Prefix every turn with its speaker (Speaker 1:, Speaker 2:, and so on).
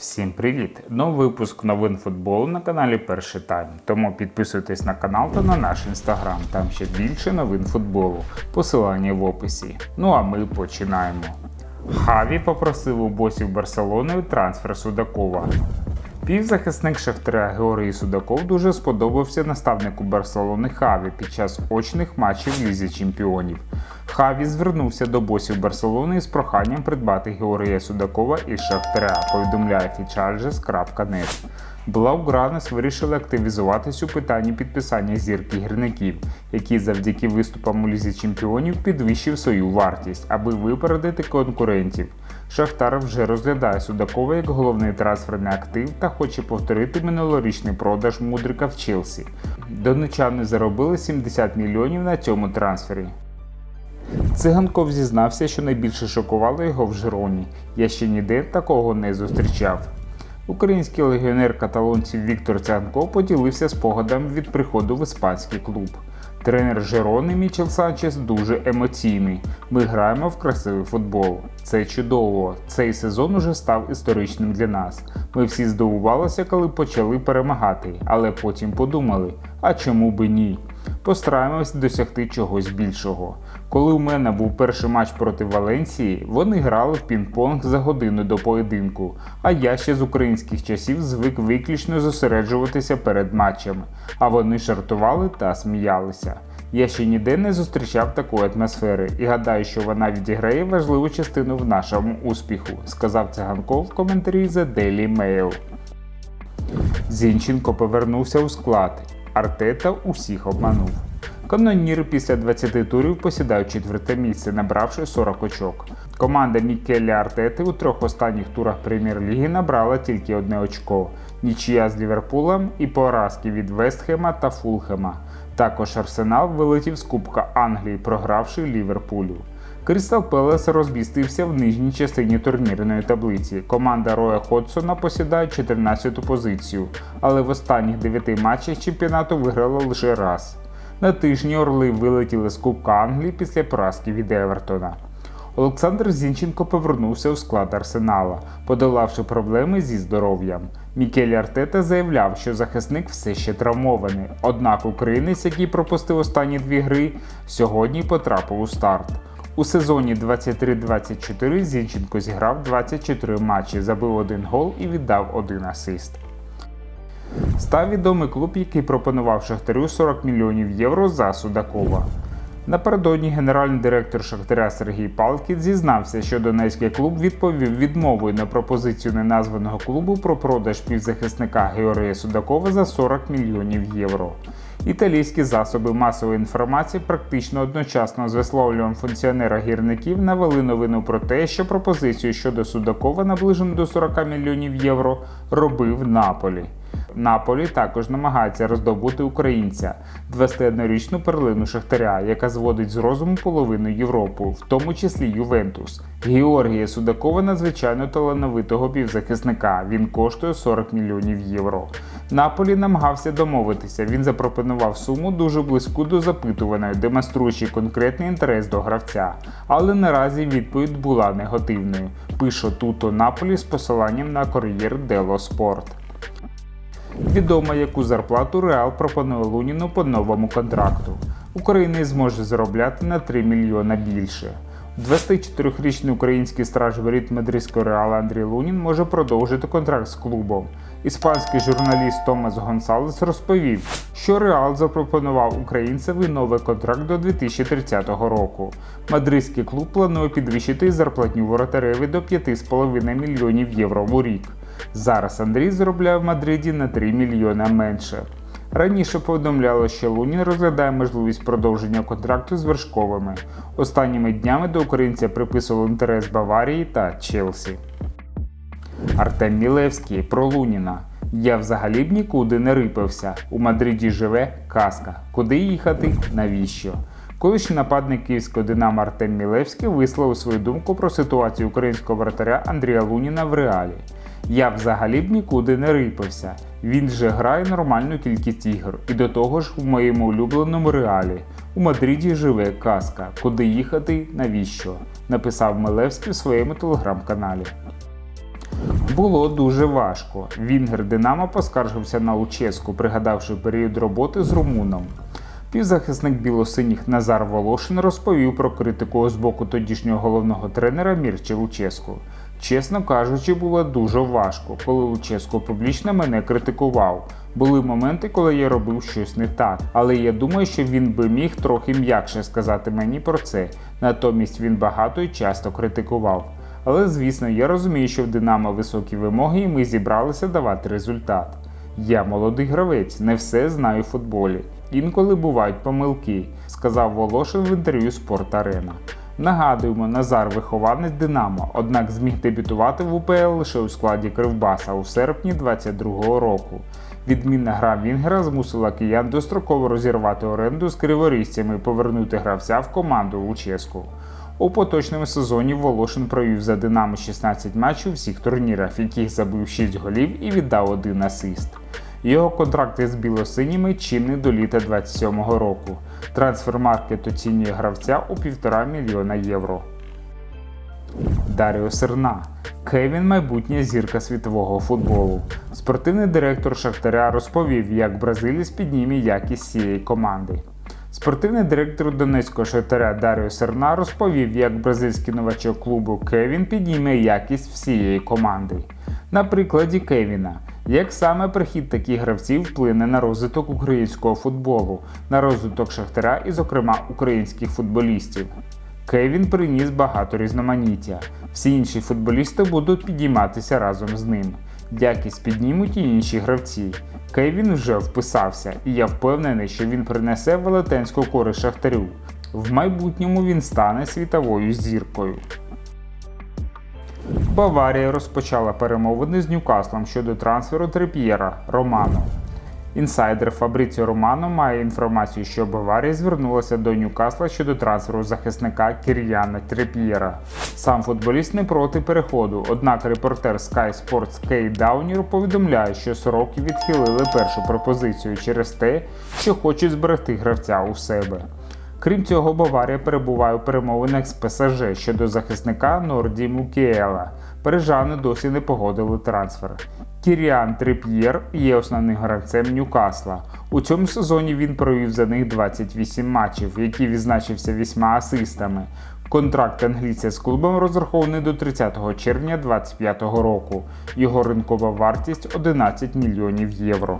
Speaker 1: Всім привіт! Новий випуск новин футболу на каналі Перший Тайм. Тому підписуйтесь на канал та на наш інстаграм. Там ще більше новин футболу. Посилання в описі. Ну а ми починаємо. Хаві попросив у босів Барселони трансфер Судакова. Півзахисник Шахтаря Георгій Судаков дуже сподобався наставнику Барселони Хаві під час очних матчів Лізі Чемпіонів. Хаві звернувся до босів Барселони із проханням придбати Георгія Судакова із Шахтаря, повідомляє Ficharges.net. Блаугранес вирішили активізуватись у питанні підписання зірки гірників, який завдяки виступам у Лізі Чемпіонів підвищив свою вартість, аби випередити конкурентів. Шахтар вже розглядає Судакова як головний трансферний актив та хоче повторити минулорічний продаж Мудрика в Челсі. Донечани заробили 70 мільйонів на цьому трансфері. Циганков зізнався, що найбільше шокувало його в Жироні. Я ще ніде такого не зустрічав. Український легіонер каталонців Віктор Циганков поділився спогадами від приходу в іспанський клуб. Тренер Жерони Мічел Санчес дуже емоційний. Ми граємо в красивий футбол. Це чудово. Цей сезон уже став історичним для нас. Ми всі здивувалися, коли почали перемагати, але потім подумали: а чому би ні? Постараємось досягти чогось більшого. Коли у мене був перший матч проти Валенції, вони грали в пінг-понг за годину до поєдинку, а я ще з українських часів звик виключно зосереджуватися перед матчами, а вони жартували та сміялися. Я ще ніде не зустрічав такої атмосфери і гадаю, що вона відіграє важливу частину в нашому успіху, сказав Циганков в коментарі The Daily Mail. Зінченко повернувся у склад. Артета усіх обманув. Каноніри після 20 турів посідають четверте місце, набравши 40 очок. Команда Мікелі Артети у трьох останніх турах прем'єр-ліги набрала тільки одне очко: нічия з Ліверпулем і поразки від Вестхема та Фулхема. Також Арсенал вилетів з Кубка Англії, програвши Ліверпулю. Крістал Пелес розмістився в нижній частині турнірної таблиці. Команда Роя Ходсона посідає 14-ту позицію, але в останніх 9 матчах чемпіонату виграла лише раз. На тижні Орли вилетіли з Кубка Англії після поразки від Евертона. Олександр Зінченко повернувся у склад Арсенала, подолавши проблеми зі здоров'ям. Мікель Артета заявляв, що захисник все ще травмований, однак українець, який пропустив останні дві гри, сьогодні потрапив у старт. У сезоні 23-24 Зінченко зіграв 24 матчі, забив один гол і віддав один асист. Став відомий клуб, який пропонував Шахтарю 40 мільйонів євро за Судакова. Напередодні генеральний директор Шахтаря Сергій Палкіт зізнався, що Донецький клуб відповів відмовою на пропозицію неназваного клубу про продаж півзахисника Георгія Судакова за 40 мільйонів євро. Італійські засоби масової інформації практично одночасно з висловлюванням функціонера гірників навели новину про те, що пропозицію щодо Судакова наближену до 40 мільйонів євро робив Наполі. Наполі також намагається роздобути українця, 21-річну перлину Шахтаря, яка зводить з розуму половину Європу, в тому числі Ювентус. Георгія Судакова надзвичайно талановитого півзахисника. Він коштує 40 мільйонів євро. Наполі намагався домовитися. Він запропонував суму дуже близьку до запитуваної, демонструючи конкретний інтерес до гравця. Але наразі відповідь була негативною. Пише Туто Наполі з посиланням на Кор'єр Дело Спорт. Відомо, яку зарплату Реал пропонує Луніну по новому контракту. Українець зможе заробляти на 3 мільйона більше. 24-річний український страж воріт мадридського Реала Андрій Лунін може продовжити контракт з клубом. Іспанський журналіст Томас Гонсалес розповів, що Реал запропонував українцеві новий контракт до 2030 року. Мадридський клуб планує підвищити зарплатню воротареві до 5,5 мільйонів євро у рік. Зараз Андрій заробляє в Мадриді на 3 мільйона менше. Раніше повідомляло, що Лунін розглядає можливість продовження контракту з вершковими. Останніми днями до українця приписували інтерес Баварії та Челсі. Артем Мілевський про Луніна. Я взагалі б нікуди не рипався. У Мадриді живе казка. Куди їхати? Навіщо? Колишній нападник київського Динамо Артем Мілевський висловив свою думку про ситуацію українського вратаря Андрія Луніна в реалі. Я взагалі б нікуди не рипався. Він же грає нормальну кількість ігор, і до того ж в моєму улюбленому реалі. У Мадриді живе казка. Куди їхати, навіщо? написав Милевський в своєму телеграм-каналі. Було дуже важко. Вінгер Динамо поскаржився на Луческу, пригадавши період роботи з румуном. Півзахисник білосиніх Назар Волошин розповів про критику з боку тодішнього головного тренера Мірчі Луческу. Чесно кажучи, було дуже важко, коли Луческо публічно мене критикував. Були моменти, коли я робив щось не так, але я думаю, що він би міг трохи м'якше сказати мені про це. Натомість він багато і часто критикував. Але звісно, я розумію, що в Динамо високі вимоги, і ми зібралися давати результат. Я молодий гравець, не все знаю в футболі. Інколи бувають помилки, сказав Волошин в інтерв'ю Спорт Арена. Нагадуємо, Назар вихованець Динамо, однак зміг дебютувати в УПЛ лише у складі Кривбаса у серпні 22-го року. Відмінна гра Вінгера змусила киян достроково розірвати оренду з криворізцями і повернути гравця в команду Луческу. У поточному сезоні Волошин провів за Динамо 16 матчів у всіх турнірах, яких забив 6 голів і віддав один асист. Його контракт із білосиніми чинний до літа 27-го року. Трансфермаркет оцінює гравця у 1,5 мільйона євро. Даріо Серна. Кевін майбутня зірка світового футболу. Спортивний директор Шахтаря розповів, як бразилець підніме якість цієї команди. Спортивний директор Донецького шахтаря Даріо Серна розповів, як бразильський новачок клубу Кевін підніме якість всієї команди. На прикладі Кевіна, як саме прихід таких гравців вплине на розвиток українського футболу, на розвиток шахтаря і, зокрема, українських футболістів. Кевін приніс багато різноманіття. Всі інші футболісти будуть підійматися разом з ним. Якість піднімуть і інші гравці. Кевін вже вписався, і я впевнений, що він принесе велетенську користь шахтарю. В майбутньому він стане світовою зіркою. Баварія розпочала перемовини з Ньюкаслом щодо трансферу Трип'єра Романо. Інсайдер Фабріціо Романо має інформацію, що Баварія звернулася до Ньюкасла щодо трансферу захисника Кір'яна Трип'єра. Сам футболіст не проти переходу, однак репортер Sky Sports Кей Даунір повідомляє, що сороки відхилили першу пропозицію через те, що хочуть зберегти гравця у себе. Крім цього, Баварія перебуває у перемовинах з ПСЖ щодо захисника Норді Мукіела. Парижани досі не погодили трансфер. Кіріан Трип'єр є основним гравцем Ньюкасла. У цьому сезоні він провів за них 28 матчів, які відзначився 8 асистами. Контракт англійця з клубом розрахований до 30 червня 2025 року. Його ринкова вартість 11 мільйонів євро.